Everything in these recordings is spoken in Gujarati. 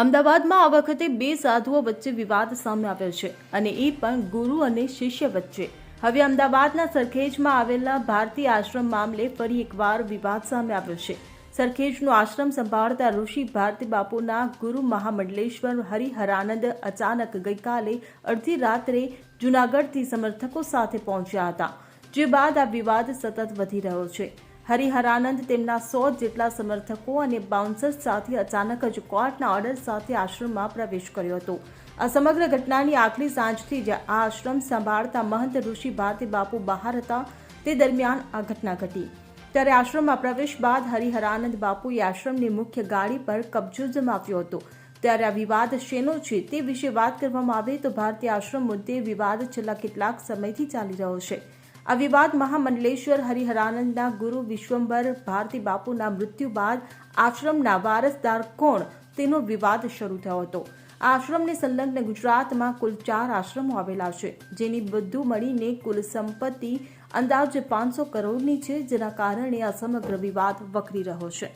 અમદાવાદમાં આ વખતે બે સાધુઓ વચ્ચે વિવાદ સામે આવ્યો છે અને એ પણ ગુરુ અને શિષ્ય વચ્ચે. હવે અમદાવાદના સરખેજમાં આવેલા ભારતીય આશ્રમ મામલે ફરી એકવાર વિવાદ સામે આવ્યો છે. સરખેજનો આશ્રમ સંભાળતા ઋષિ ભારતી બાપુના ગુરુ મહામંડલેશ્વર હરિહરાનંદ અચાનક ગઈકાલે અડધી રાત્રે જૂનાગઢથી સમર્થકો સાથે પહોંચ્યા હતા, જે બાદ આ વિવાદ સતત વધી રહ્યો છે. હરિહરાનંદ તેમના સો જેટલા સમર્થકો અને બાઉન્સર્સ સાથે અચાનક જ કોર્ટના ઓર્ડર સાથે આશ્રમમાં પ્રવેશ કર્યો હતો. આ સમગ્ર ઘટનાની આખરી સાંજથી જ આ આશ્રમ સંભાળતા મહંત ઋષિ ભારતી બાપુ બહાર હતા. તે દરમિયાન આ ઘટના ઘટી. ત્યારે આશ્રમમાં પ્રવેશ બાદ હરિહરાનંદ બાપુએ આશ્રમની મુખ્ય ગાડી પર કબજો જમાવ્યો હતો. ત્યારે આ વિવાદ શેનો છે તે વિશે વાત કરવામાં આવે તો ભારતીય આશ્રમ મુદ્દે વિવાદ છેલ્લા કેટલાક સમયથી ચાલી રહ્યો છે. આ વિવાદ મહામંડલેશ્વર હરિહરાનંદના ગુરુ વિશ્વંભર ભારતી બાપુના મૃત્યુ બાદ આશ્રમના વારસદાર કોણ તેનો વિવાદ શરૂ થયો હતો. આ આશ્રમને સંલગ્ન ગુજરાતમાં કુલ ચાર આશ્રમો આવેલા છે, જેની બધું મળીને કુલ સંપત્તિ અંદાજે પાંચસો કરોડની છે, જેના કારણે આ સમગ્ર વિવાદ વકરી રહ્યો છે.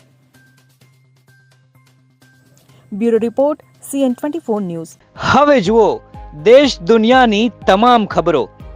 Bureau report, CN twenty four news. હવે જુઓ, દેશ દુનિયાની તમામ ખબરો.